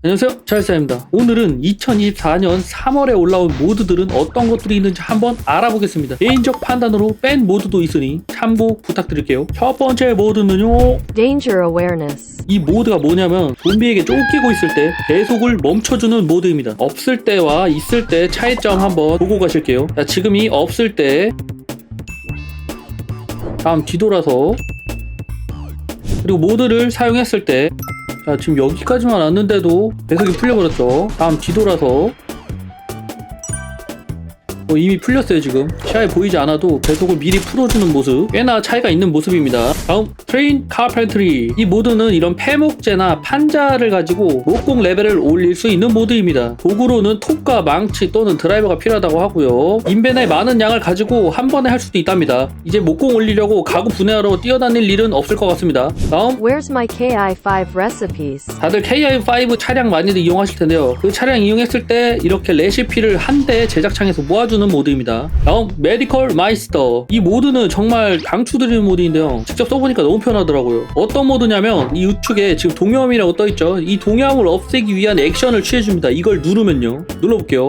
안녕하세요. 찰사입니다. 오늘은 2024년 3월에 올라온 모드들은 어떤 것들이 있는지 한번 알아보겠습니다. 개인적 판단으로 뺀 모드도 있으니 참고 부탁드릴게요. 첫 번째 모드는요. Danger awareness. 이 모드가 뭐냐면 좀비에게 쫓기고 있을 때 배속을 멈춰주는 모드입니다. 없을 때와 있을 때 차이점 한번 보고 가실게요. 자 지금이 없을 때. 다음 뒤돌아서. 그리고 모드를 사용했을 때 자, 지금 여기까지만 왔는데도 배속이 풀려버렸죠. 다음 뒤돌아서 어, 이미 풀렸어요 지금. 시야에 보이지 않아도 배속을 미리 풀어주는 모습. 꽤나 차이가 있는 모습입니다. 다음 트레인 카펜트리. 이 모드는 이런 폐목재나 판자를 가지고 목공 레벨을 올릴 수 있는 모드입니다. 도구로는 톱과 망치 또는 드라이버가 필요하다고 하고요. 인벤에 많은 양을 가지고 한 번에 할 수도 있답니다. 이제 목공 올리려고 가구 분해하러 뛰어다닐 일은 없을 것 같습니다. 다음. Where's my KI5 recipes? 다들 KI5 차량 많이들 이용하실 텐데요. 그 차량 이용했을 때 이렇게 레시피를 한 대 제작창에서 모아주는 모드입니다. 다음 메디컬 마이스터 이 모드는 정말 강추드리는 모드인데요. 직접 써보니까 너무 편하더라고요. 어떤 모드냐면 이 우측에 지금 동염이라고 떠있죠. 이 동염을 없애기 위한 액션을 취해줍니다. 이걸 누르면요. 눌러볼게요.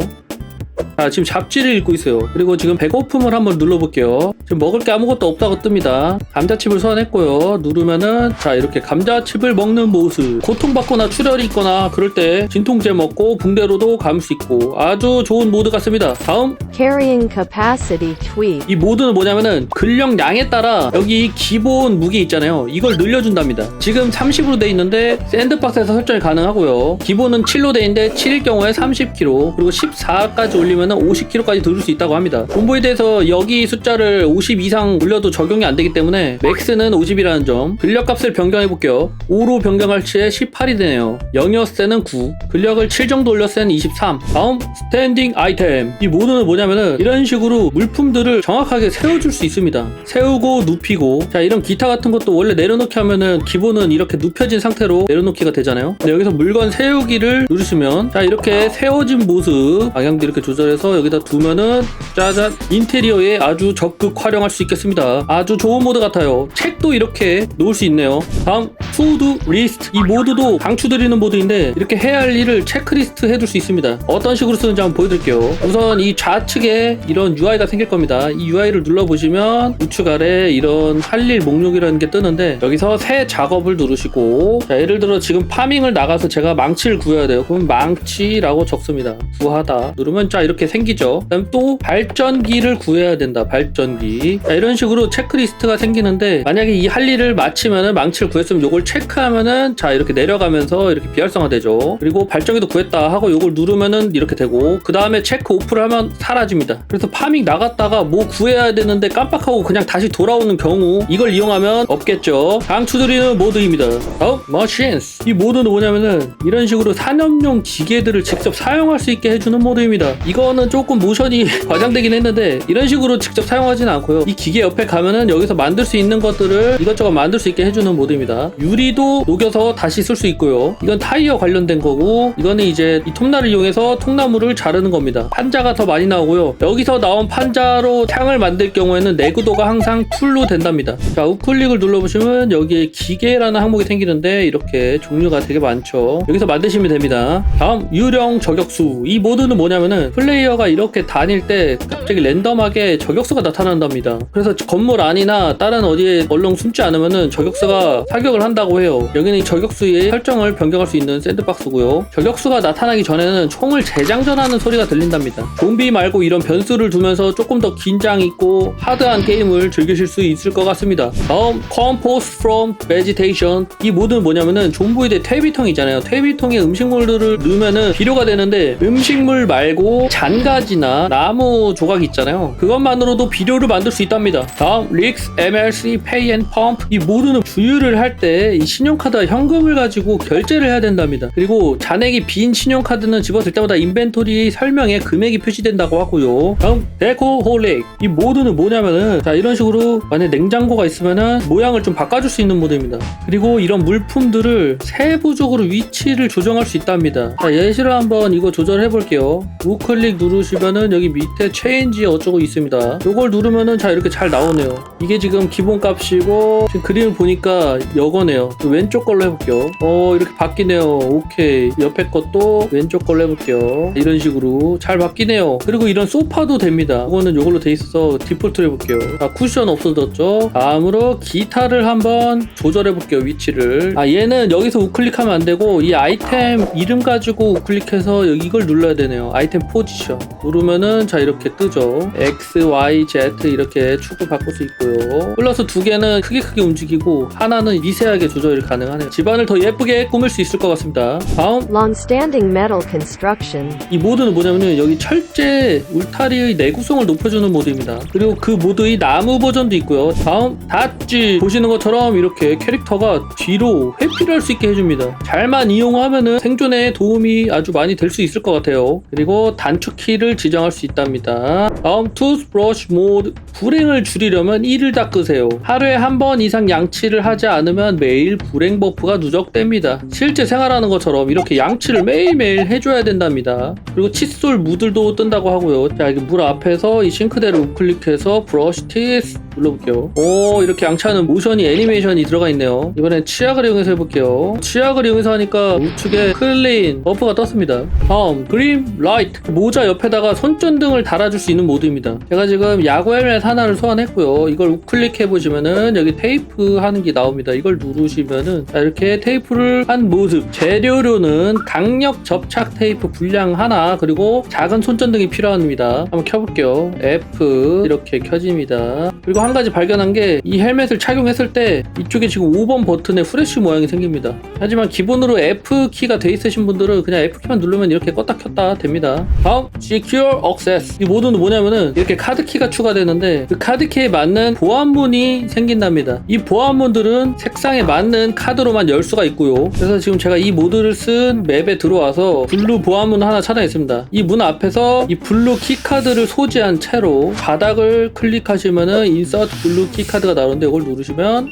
자, 지금 잡지를 읽고 있어요. 그리고 지금 배고픔을 한번 눌러볼게요. 지금 먹을 게 아무것도 없다고 뜹니다. 감자칩을 소환했고요. 누르면은 자 이렇게 감자칩을 먹는 모습. 고통받거나 출혈이 있거나 그럴 때 진통제 먹고 붕대로도 감을 수 있고 아주 좋은 모드 같습니다. 다음 Carrying capacity tweak. 이 모드는 뭐냐면은 근력량에 따라 여기 기본 무게 있잖아요. 이걸 늘려준답니다. 지금 30으로 돼 있는데 샌드박스에서 설정이 가능하고요. 기본은 7로 돼 있는데 7일 경우에 30kg 그리고 14까지 올리면 은 50kg까지 들을 수 있다고 합니다. 본보에 대해서 여기 숫자를 50 이상 올려도 적용이 안 되기 때문에 맥스는 50이라는 점. 근력값을 변경해 볼게요. 5로 변경할 시에 18이 되네요. 0이었을 때는 9. 근력을 7 정도 올렸을 때는 23. 다음 스탠딩 아이템. 이 모드는 뭐냐면은 이런 식으로 물품들을 정확하게 세워줄 수 있습니다. 세우고 눕히고 자 이런 기타 같은 것도 원래 내려놓기 하면은 기본은 이렇게 눕혀진 상태로 내려놓기가 되잖아요. 근데 여기서 물건 세우기를 누르시면 자 이렇게 세워진 모습 방향도 이렇게 조절해서 여기다 두면은 짜잔 인테리어에 아주 적극 활용할 수 있겠습니다. 아주 좋은 모드 같아요. 책도 이렇게 놓을 수 있네요. 다음 투두 리스트 이 모드도 강추드리는 모드인데 이렇게 해야 할 일을 체크리스트 해둘 수 있습니다. 어떤 식으로 쓰는지 한번 보여드릴게요. 우선 이 좌측에 이런 UI가 생길 겁니다. 이 UI를 눌러보시면 우측 아래 이런 할 일 목록이라는 게 뜨는데 여기서 새 작업을 누르시고 자, 예를 들어 지금 파밍을 나가서 제가 망치를 구해야 돼요. 그럼 망치라고 적습니다. 구하다 누르면 자 이렇게 생기죠. 그다음 또 발 전기를 구해야 된다. 발전기 자, 이런 식으로 체크리스트가 생기는데 만약에 이 할 일을 마치면은 망치를 구했으면 요걸 체크하면은 자 이렇게 내려가면서 이렇게 비활성화되죠. 그리고 발전기도 구했다 하고 요걸 누르면은 이렇게 되고 그 다음에 체크 오프를 하면 사라집니다. 그래서 파밍 나갔다가 뭐 구해야 되는데 깜빡하고 그냥 다시 돌아오는 경우 이걸 이용하면 없겠죠. 강추드리는 모드입니다. 다음 머신스 이 모드는 뭐냐면은 이런 식으로 산업용 기계들을 직접 사용할 수 있게 해주는 모드입니다. 이거는 조금 모션이 과장 되긴 했는데 이런 식으로 직접 사용하지는 않고요. 이 기계 옆에 가면은 여기서 만들 수 있는 것들을 이것저것 만들 수 있게 해주는 모드입니다. 유리도 녹여서 다시 쓸 수 있고요. 이건 타이어 관련된 거고 이거는 이제 이 톱날을 이용해서 통나무를 자르는 겁니다. 판자가 더 많이 나오고요. 여기서 나온 판자로 창을 만들 경우에는 내구도가 항상 풀로 된답니다. 자 우클릭을 눌러보시면 여기에 기계라는 항목이 생기는데 이렇게 종류가 되게 많죠. 여기서 만드시면 됩니다. 다음 유령 저격수 이 모드는 뭐냐면은 플레이어가 이렇게 다닐 때 갑자기 랜덤하게 저격수가 나타난답니다. 그래서 건물 안이나 다른 어디에 얼렁 숨지 않으면은 저격수가 사격을 한다고 해요. 여기는 이 저격수의 설정을 변경할 수 있는 샌드박스고요. 저격수가 나타나기 전에는 총을 재장전하는 소리가 들린답니다. 좀비 말고 이런 변수를 두면서 조금 더 긴장 있고 하드한 게임을 즐기실 수 있을 것 같습니다. 다음 Compost from Vegetation 이 모드는 뭐냐면은 좀비의 퇴비통이잖아요. 퇴비통에 음식물들을 넣으면은 비료가 되는데 음식물 말고 잔가지나 나무 조각 있잖아요. 그것만으로도 비료를 만들 수 있답니다. 다음 Rix MLC Pay and Pump 이 모드는 주유를 할 때 이 신용카드와 현금을 가지고 결제를 해야 된답니다. 그리고 잔액이 빈 신용카드는 집어들 때마다 인벤토리 설명에 금액이 표시된다고 하고요. 다음 데코홀릭 이 모드는 뭐냐면은 자 이런 식으로 만약 냉장고가 있으면은 모양을 좀 바꿔줄 수 있는 모드입니다. 그리고 이런 물품들을 세부적으로 위치를 조정할 수 있답니다. 자 예시로 한번 이거 조절해 볼게요. 우클릭 누르시면은 여기 밑에 체인지 어쩌고 있습니다. 요걸 누르면은 자 이렇게 잘 나오네요. 이게 지금 기본 값이고 지금 그림을 보니까 여거네요. 또 왼쪽 걸로 해볼게요. 어 이렇게 바뀌네요. 오케이 옆에 것도 왼쪽 걸로 해볼게요. 이런 식으로 잘 바뀌네요. 그리고 이런 소파도 됩니다. 이거는 요걸로 돼 있어서 디폴트로 해볼게요. 아 쿠션 없어졌죠. 다음으로 기타를 한번 조절해 볼게요. 위치를. 아 얘는 여기서 우클릭하면 안 되고 이 아이템 이름 가지고 우클릭해서 이걸 눌러야 되네요. 아이템 포지션 누르면은 자 이렇게 뜨죠. X, Y, Z 이렇게 축을 바꿀 수 있고요. 플러스 두 개는 크게 크게 움직이고 하나는 미세하게 조절이 가능하네요. 집안을 더 예쁘게 꾸밀 수 있을 것 같습니다. 다음 Long-standing metal construction. 이 모드는 뭐냐면요 여기 철제 울타리의 내구성을 높여주는 모드입니다 그리고 그 모드의 나무 버전도 있고요 다음 닷지 보시는 것처럼 이렇게 캐릭터가 뒤로 회피를 할 수 있게 해줍니다 잘만 이용하면은 생존에 도움이 아주 많이 될 수 있을 것 같아요 그리고 단축키를 지정할 수 있답니다 다음 투스브러쉬 모드 불행을 줄이려면 이를 닦으세요. 하루에 한 번 이상 양치를 하지 않으면 매일 불행 버프가 누적됩니다. 실제 생활하는 것처럼 이렇게 양치를 매일매일 해줘야 된답니다. 그리고 칫솔 무들도 뜬다고 하고요. 자 여기 물 앞에서 이 싱크대를 우클릭해서 브러쉬 티스 눌러볼게요. 오 이렇게 양치하는 모션이 애니메이션이 들어가 있네요. 이번엔 치약을 이용해서 해볼게요. 치약을 이용해서 하니까 우측에 클린 버프가 떴습니다. 다음 그림 라이트. 모자 옆에다가 손전등을 달아줄 수 있는 모드입니다. 제가 지금 야구 헬멧 하나를 소환했고요. 이걸 우클릭해 보시면은 여기 테이프 하는 게 나옵니다. 이걸 누르시면은 자, 이렇게 테이프를 한 모습. 재료로는 강력 접착 테이프 분량 하나 그리고 작은 손전등이 필요합니다. 한번 켜볼게요. F 이렇게 켜집니다. 그리고 한 가지 발견한 게 이 헬멧을 착용했을 때 이쪽에 지금 5번 버튼에 후레쉬 모양이 생깁니다. 하지만 기본으로 F 키가 돼 있으신 분들은 그냥 F 키만 누르면 이렇게 껐다 켰다 됩니다. 다음 Secure Access. 이 모드는 뭐냐면은 이렇게 카드 키가 추가되는데 그 카드 키에 맞는 보안문이 생긴답니다. 이 보안문들은 색상에 맞는 카드로만 열 수가 있고요. 그래서 지금 제가 이 모드를 쓴 맵에 들어와서 블루 보안문 하나 찾아냈습니다. 이 문 앞에서 이 블루 키카드를 소지한 채로 바닥을 클릭하시면은 인서트 블루 키카드가 나오는데 이걸 누르시면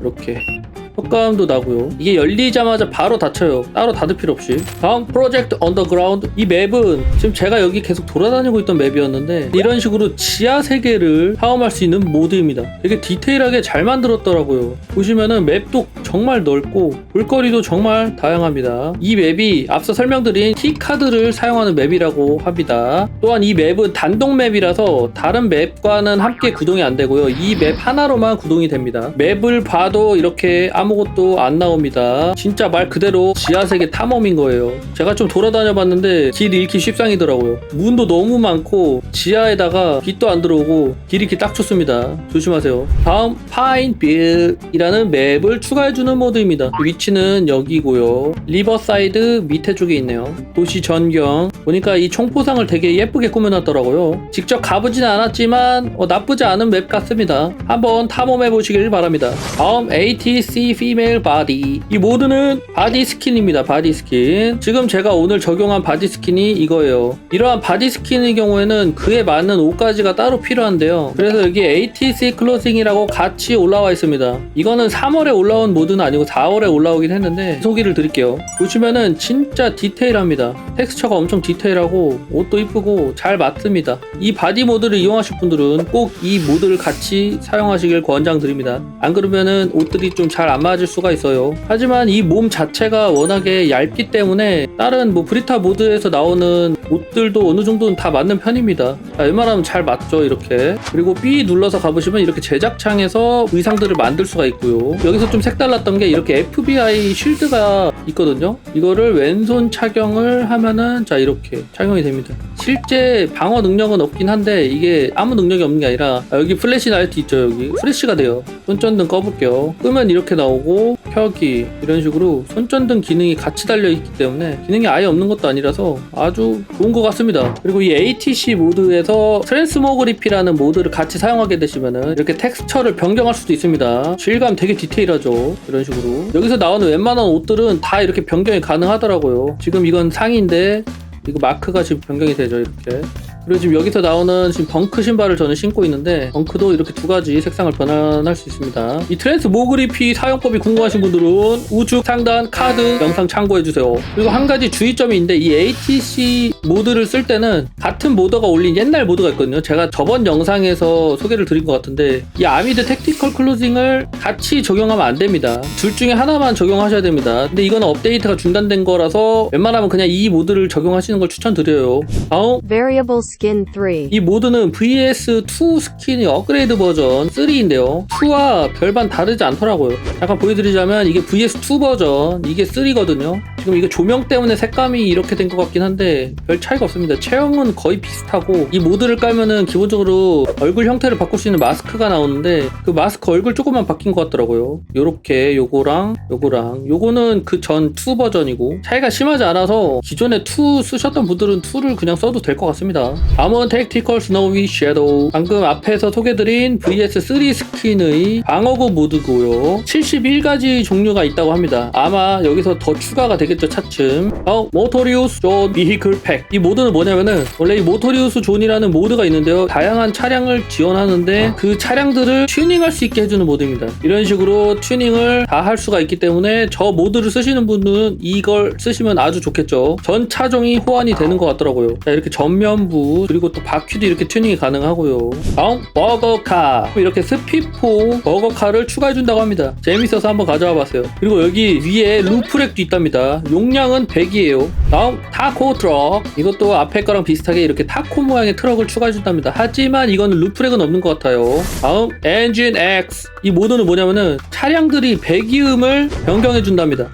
이렇게 효과음도 나고요. 이게 열리자마자 바로 닫혀요. 따로 닫을 필요 없이. 다음 프로젝트 언더그라운드 이 맵은 지금 제가 여기 계속 돌아다니고 있던 맵이었는데 이런 식으로 지하 세계를 탐험할 수 있는 모드입니다. 되게 디테일하게 잘 만들었더라고요. 보시면은 맵도 정말 넓고 볼거리도 정말 다양합니다. 이 맵이 앞서 설명드린 키카드를 사용하는 맵이라고 합니다. 또한 이 맵은 단독 맵이라서 다른 맵과는 함께 구동이 안 되고요. 이 맵 하나로만 구동이 됩니다. 맵을 봐도 이렇게 아무것도 안 나옵니다. 진짜 말 그대로 지하세계 탐험인 거예요. 제가 좀 돌아다녀 봤는데 길 잃기 십상이더라고요. 문도 너무 많고 지하에다가 빛도 안 들어오고 길 잃기 딱 좋습니다. 조심하세요. 다음 파인빌이라는 맵을 추가해주는 모드입니다. 위치는 여기고요. 리버사이드 밑에 쪽에 있네요. 도시 전경. 보니까 이 총포상을 되게 예쁘게 꾸며놨더라고요. 직접 가보진 않았지만 어, 나쁘지 않은 맵 같습니다. 한번 탐험해 보시길 바랍니다. 다음 ATC Female Body. 이 모드는 바디 스킨입니다 바디 스킨 지금 제가 오늘 적용한 바디 스킨이 이거예요. 이러한 바디 스킨의 경우에는 그에 맞는 옷가지가 따로 필요한데요. 그래서 여기 ATC 클로징이라고 같이 올라와 있습니다. 이거는 3월에 올라온 모드는 아니고 4월에 올라오긴 했는데 소개를 드릴게요. 보시면은 진짜 디테일합니다. 텍스처가 엄청 디테일하고 옷도 이쁘고 잘 맞습니다. 이 바디 모드를 이용하실 분들은 꼭 이 모드를 같이 사용하시길 권장드립니다. 안 그러면은 옷들이 좀 잘 안 맞을 수가 있어요. 하지만 이 몸 자체가 워낙에 얇기 때문에 다른 뭐 브리타 모드에서 나오는 옷들도 어느 정도는 다 맞는 편입니다. 자, 웬만하면 잘 맞죠 이렇게. 그리고 B 눌러서 가보시면 이렇게 제작창에서 의상들을 만들 수가 있고요. 여기서 좀 색달랐던 게 이렇게 FBI 쉴드가 있거든요. 이거를 왼손 착용을 하면은 자 이렇게 착용이 됩니다. 실제 방어 능력은 없긴 한데 이게 아무 능력이 없는 게 아니라 아, 여기 플래시 라이트 있죠 여기? 프레쉬가 돼요. 손전등 꺼볼게요. 끄면 이렇게 나오고 켜기 이런 식으로 손전등 기능이 같이 달려 있기 때문에 기능이 아예 없는 것도 아니라서 아주 좋은 것 같습니다. 그리고 이 ATC 모드에서 트랜스모그리피라는 모드를 같이 사용하게 되시면은 이렇게 텍스처를 변경할 수도 있습니다. 질감 되게 디테일하죠? 이런 식으로. 여기서 나오는 웬만한 옷들은 다 이렇게 변경이 가능하더라고요. 지금 이건 상의인데 이거 마크가 지금 변경이 되죠 이렇게 그리고 지금 여기서 나오는 지금 벙크 신발을 저는 신고 있는데 벙크도 이렇게 두 가지 색상을 변환할 수 있습니다. 이 트랜스 모그리피 사용법이 궁금하신 분들은 우측 상단 카드 영상 참고해주세요. 그리고 한 가지 주의점이 있는데 이 ATC 모드를 쓸 때는 같은 모더가 올린 옛날 모드가 있거든요. 제가 저번 영상에서 소개를 드린 것 같은데 이 아미드 택티컬 클로징을 같이 적용하면 안 됩니다. 둘 중에 하나만 적용하셔야 됩니다. 근데 이거는 업데이트가 중단된 거라서 웬만하면 그냥 이 모드를 적용하시는 걸 추천드려요. 다음 Variable Skin 3. 이 모드는 VS2 스킨의 업그레이드 버전 3인데요. 2와 별반 다르지 않더라고요. 잠깐 보여드리자면 이게 VS2 버전, 이게 3거든요. 지금 이게 조명 때문에 색감이 이렇게 된 것 같긴 한데 별 차이가 없습니다. 체형은 거의 비슷하고 이 모드를 깔면은 기본적으로 얼굴 형태를 바꿀 수 있는 마스크가 나오는데 그 마스크 얼굴 조금만 바뀐 것 같더라고요. 요렇게 요거랑 요거랑 요거는 그 전 2 버전이고 차이가 심하지 않아서 기존에 2 쓰셨던 분들은 2를 그냥 써도 될 것 같습니다. 다음은 택티컬 스노위 섀도우 방금 앞에서 소개드린 VS3 스킨의 방어구 모드고요. 71가지 종류가 있다고 합니다. 아마 여기서 더 추가가 되겠죠 차츰. 어, 모토리우스 존 비히클 팩. 이 모드는 뭐냐면은 원래 이 모토리우스 존이라는 모드가 있는데요. 다양한 차량을 지원하는데 그 차량들을 튜닝할 수 있게 해주는 모드입니다. 이런 식으로 튜닝을 다 할 수가 있기 때문에 저 모드를 쓰시는 분은 이걸 쓰시면 아주 좋겠죠. 전 차종이 호환이 되는 것 같더라고요. 자, 이렇게 전면부 그리고 또 바퀴도 이렇게 튜닝이 가능하고요. 다음 버거카 이렇게 스피포 버거카를 추가해준다고 합니다. 재밌어서 한번 가져와 봤어요. 그리고 여기 위에 루프렉도 있답니다. 용량은 100이에요. 다음 타코 트럭 이것도 앞에 거랑 비슷하게 이렇게 타코 모양의 트럭을 추가해준답니다. 하지만 이거는 루프렉은 없는 것 같아요. 다음 엔진 X 이 모드는 뭐냐면은 차량들이 배기음을 변경해준답니다.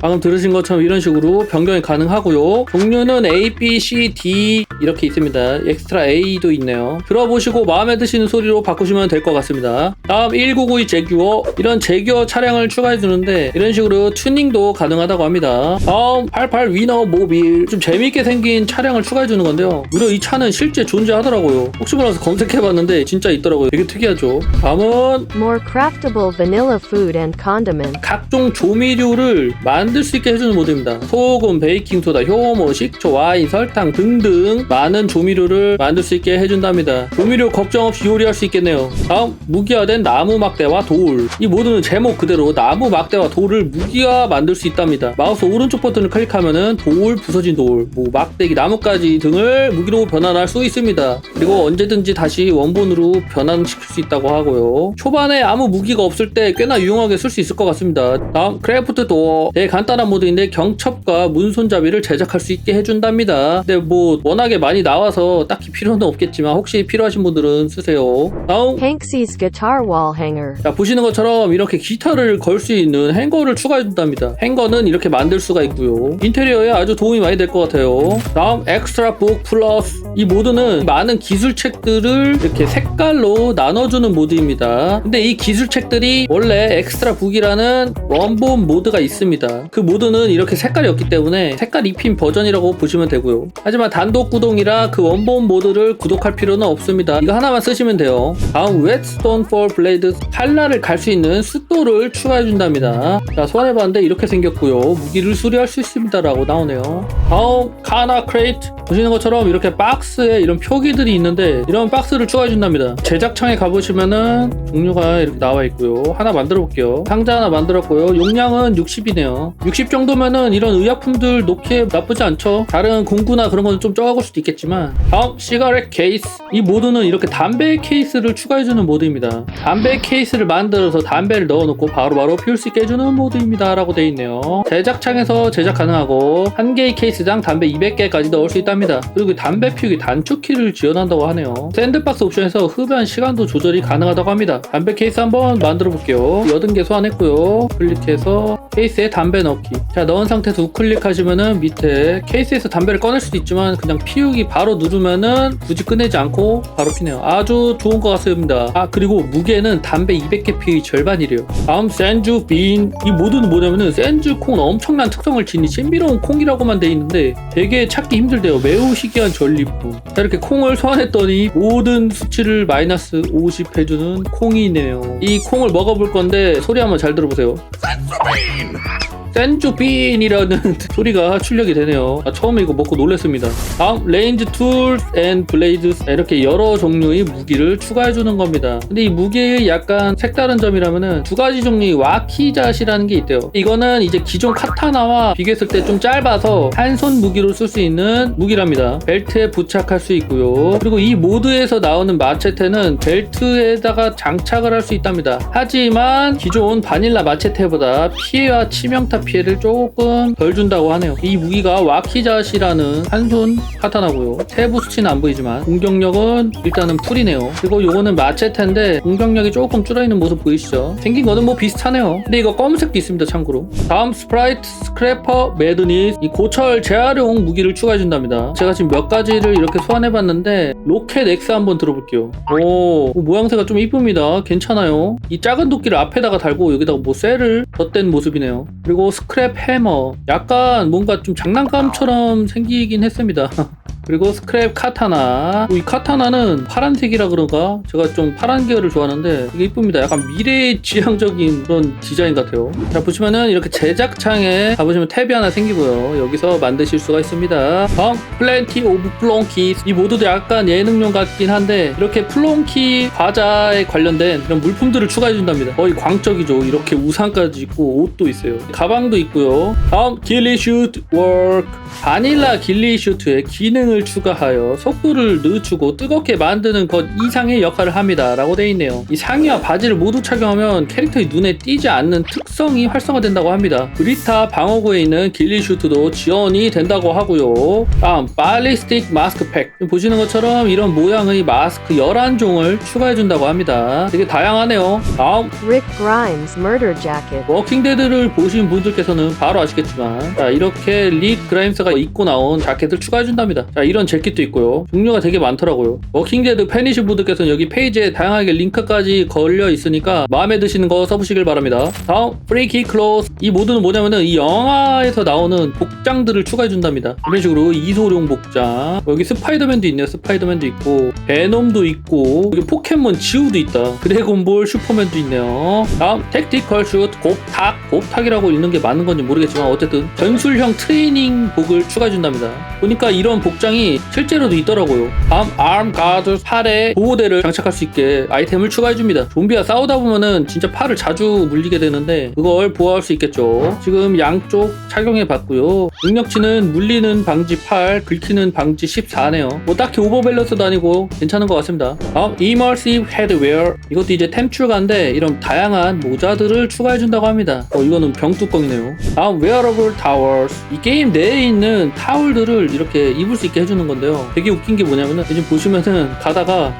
방금 들으신 것처럼 이런 식으로 변경이 가능하고요. 종류는 A, B, C, D 이렇게 있습니다. 엑스트라 A도 있네요. 들어보시고 마음에 드시는 소리로 바꾸시면 될 것 같습니다. 다음 1992 제규어 이런 제규어 차량을 추가해 주는데 이런 식으로 튜닝도 가능하다고 합니다. 다음 88 위너 모빌 좀 재밌게 생긴 차량을 추가해 주는 건데요. 무려 이 차는 실제 존재하더라고요. 혹시 몰라서 검색해 봤는데 진짜 있더라고요. 되게 특이하죠. 다음은 More craftable vanilla food and condiments. 각종 조미료를 만들 수 있게 해주는 모드입니다. 소금, 베이킹 소다, 효모, 식초, 와인, 설탕 등등 많은 조미료를 만들 수 있게 해준답니다. 조미료 걱정 없이 요리할 수 있겠네요. 다음 무기화된 나무 막대와 돌. 이 모드는 제목 그대로 나무 막대와 돌을 무기화 만들 수 있답니다. 마우스 오른쪽 버튼을 클릭하면은 돌, 부서진 돌, 뭐 막대기, 나뭇가지 등을 무기로 변환할 수 있습니다. 그리고 언제든지 다시 원본으로 변환시킬 수 있다고 하고요. 초반에 아무 무기가 없을 때 꽤나 유용하게 쓸 수 있을 것 같습니다. 다음 크래프트 도어 되게 간단한 모드인데 경첩과 문손잡이를 제작할 수 있게 해준답니다. 근데 뭐 워낙에 많이 나와서 딱히 필요는 없겠지만 혹시 필요하신 분들은 쓰세요. 다음 Hanksy's guitar wall hanger. 자 보시는 것처럼 이렇게 기타를 걸 수 있는 행거를 추가해준답니다. 행거는 이렇게 만들 수가 있고요. 인테리어에 아주 도움이 많이 될 것 같아요. 다음 엑스트라 북 플러스 이 모드는 많은 기술책들을 이렇게 색깔로 나눠주는 모드입니다. 근데 이 기술책들이 원래 엑스트라 북이라는 원본 모드가 있습니다. 그 모드는 이렇게 색깔이 없기 때문에 색깔 입힌 버전이라고 보시면 되고요. 하지만 단독 구동이라 그 원본 모드를 구독할 필요는 없습니다. 이거 하나만 쓰시면 돼요. 다음 웨트스톤 폴 블레이드 칼날을 갈 수 있는 숫도를 추가해 준답니다. 자 소환해봤는데 이렇게 생겼고요. 무기를 수리할 수 있습니다라고 나오네요. 다음 카나 크레이트 보시는 것처럼 이렇게 박스에 이런 표기들이 있는데 이런 박스를 추가해 준답니다. 제작창에 가보시면은 종류가 이렇게 나와 있고요. 하나 만들어 볼게요. 상자 하나 만들었고요. 용량은 60이네요. 60 정도면은 이런 의약품들 놓기에 나쁘지 않죠. 다른 공구나 그런 거는 좀 적을 수도 있겠지만 다음 시가렛 케이스 이 모드는 이렇게 담배 케이스를 추가해주는 모드입니다. 담배 케이스를 만들어서 담배를 넣어놓고 바로 바로 피울 수 있게 해주는 모드입니다. 라고 되어 있네요. 제작창에서 제작 가능하고 한 개의 케이스당 담배 200개까지 넣을 수 있답니다. 그리고 담배 피우기 단축키를 지원한다고 하네요. 샌드박스 옵션에서 흡연 시간도 조절이 가능하다고 합니다. 담배 케이스 한번 만들어 볼게요. 80개 소환했고요. 클릭해서 케이스에 담배 넣 기. 자 넣은 상태에서 우클릭 하시면은 밑에 케이스에서 담배를 꺼낼 수도 있지만 그냥 피우기 바로 누르면은 굳이 꺼내지 않고 바로 피네요. 아주 좋은 것 같습니다. 아 그리고 무게는 담배 200개 피우기 절반이래요. 다음 센주 빈. 이 모드는 뭐냐면은 센주 콩은 엄청난 특성을 지니 신비로운 콩이라고만 돼 있는데 되게 찾기 힘들대요. 매우 희귀한 전리품. 자 이렇게 콩을 소환했더니 모든 수치를 마이너스 50 해주는 콩이네요. 이 콩을 먹어볼 건데 소리 한번 잘 들어보세요. 센주빈 이라는 소리가 출력이 되네요. 아, 처음에 이거 먹고 놀랐습니다. 다음 레인지 툴앤 블레이드 이렇게 여러 종류의 무기를 추가해 주는 겁니다. 근데 이 무기의 약간 색다른 점이라면은 두 가지 종류의 와키잣이라는 게 있대요. 이거는 이제 기존 카타나와 비교했을 때 좀 짧아서 한 손 무기로 쓸 수 있는 무기랍니다. 벨트에 부착할 수 있고요. 그리고 이 모드에서 나오는 마체테는 벨트에다가 장착을 할 수 있답니다. 하지만 기존 바닐라 마체테보다 피해와 치명타 피해를 조금 덜 준다고 하네요. 이 무기가 와키잣이라는 한손 카타나고요. 세부 수치는 안 보이지만 공격력은 일단은 풀이네요. 그리고 요거는 마체테인데 공격력이 조금 줄어있는 모습 보이시죠? 생긴 거는 뭐 비슷하네요. 근데 이거 검은색도 있습니다. 참고로. 다음 스프라이트 스크래퍼 매드닛 이 고철 재활용 무기를 추가해 준답니다. 제가 지금 몇 가지를 이렇게 소환해봤는데 로켓 X 한번 들어볼게요. 오 모양새가 좀 이쁩니다. 괜찮아요. 이 작은 도끼를 앞에다가 달고 여기다가 뭐 쇠를 덧댄 모습이네요. 그리고 스크랩 해머 약간 뭔가 좀 장난감처럼 생기긴 했습니다. 그리고 스크랩 카타나. 어, 이 카타나는 파란색이라 그런가? 제가 좀 파란 계열을 좋아하는데 이게 이쁩니다. 약간 미래 지향적인 그런 디자인 같아요. 자 보시면은 이렇게 제작창에 가보시면 탭이 하나 생기고요. 여기서 만드실 수가 있습니다. 다음 플랜티 오브 플론키. 이 모드도 약간 예능용 같긴 한데 이렇게 플론키 과자에 관련된 이런 물품들을 추가해 준답니다. 거의 광적이죠. 이렇게 우산까지 있고 옷도 있어요. 가방 도 있고요. 다음 길리 슈트 워크. 바닐라 길리 슈트에 기능을 추가하여 속도를 늦추고 뜨겁게 만드는 것 이상의 역할을 합니다. 라고 되어 있네요. 이 상의와 바지를 모두 착용하면 캐릭터의 눈에 띄지 않는 특성이 활성화된다고 합니다. 브리타 방어구에 있는 길리 슈트도 지원이 된다고 하고요. 다음 발리스틱 마스크팩 보시는 것처럼 이런 모양의 마스크 11종을 추가해준다고 합니다. 되게 다양하네요. 다음 Rick Grimes Murder Jacket. 워킹데드를 보신 분들 께서는 바로 아시겠지만 자 이렇게 릭 그라임스가 입고 나온 자켓을 추가해준답니다. 자 이런 재킷도 있고요. 종류가 되게 많더라고요. 워킹데드 팬이신 분들께서는 여기 페이지에 다양하게 링크까지 걸려 있으니까 마음에 드시는 거 써보시길 바랍니다. 다음 프리키 클로스. 이 모드는 뭐냐면은 이 영화에서 나오는 복장들을 추가해준답니다. 이런 식으로 이소룡 복장. 여기 스파이더맨도 있네요. 스파이더맨도 있고 베놈도 있고 여기 포켓몬 지우도 있다. 드래곤볼 슈퍼맨도 있네요. 다음 택티컬 슛 곱탁. 곱탁이라고 읽는 게 맞는 건지 모르겠지만 어쨌든 전술형 트레이닝 복을 추가해준답니다. 보니까 이런 복장이 실제로도 있더라고요. 다음 아름 가드 팔에 보호대를 장착할 수 있게 아이템을 추가해줍니다. 좀비와 싸우다 보면은 진짜 팔을 자주 물리게 되는데 그걸 보호할 수 있겠죠. 지금 양쪽 착용해봤고요. 능력치는 물리는 방지 8 긁히는 방지 14네요. 뭐 딱히 오버밸런스도 아니고 괜찮은 것 같습니다. 다음 Immersive Headwear. 이것도 이제 템 출가인데 이런 다양한 모자들을 추가해준다고 합니다. 어 이거는 병뚜껑이 네요 다음 Wearable Towers 이 게임 내에 있는 타월들을 이렇게 입을 수 있게 해주는 건데요 되게 웃긴 게 뭐냐면은 지금 보시면은 가다가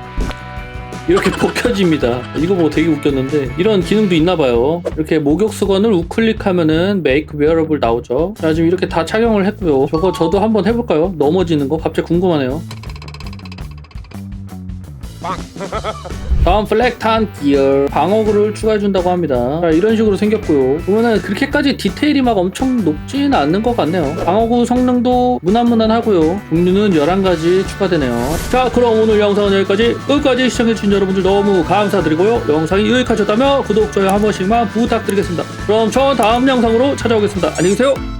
이렇게 벗겨집니다. 이거 보고 되게 웃겼는데 이런 기능도 있나봐요. 이렇게 목욕 수건을 우클릭하면은 Make Wearable 나오죠. 자 지금 이렇게 다 착용을 했고요. 저거 저도 한번 해볼까요? 넘어지는 거 갑자기 궁금하네요. 다음 플렉탄 기어 방어구를 추가해준다고 합니다. 자, 이런 식으로 생겼고요. 보면은 그렇게까지 디테일이 막 엄청 높지는 않는 것 같네요. 방어구 성능도 무난무난하고요. 종류는 11가지 추가되네요. 자 그럼 오늘 영상은 여기까지. 끝까지 시청해주신 여러분들 너무 감사드리고요. 영상이 유익하셨다면 구독, 좋아요 한 번씩만 부탁드리겠습니다. 그럼 저 다음 영상으로 찾아오겠습니다. 안녕히 계세요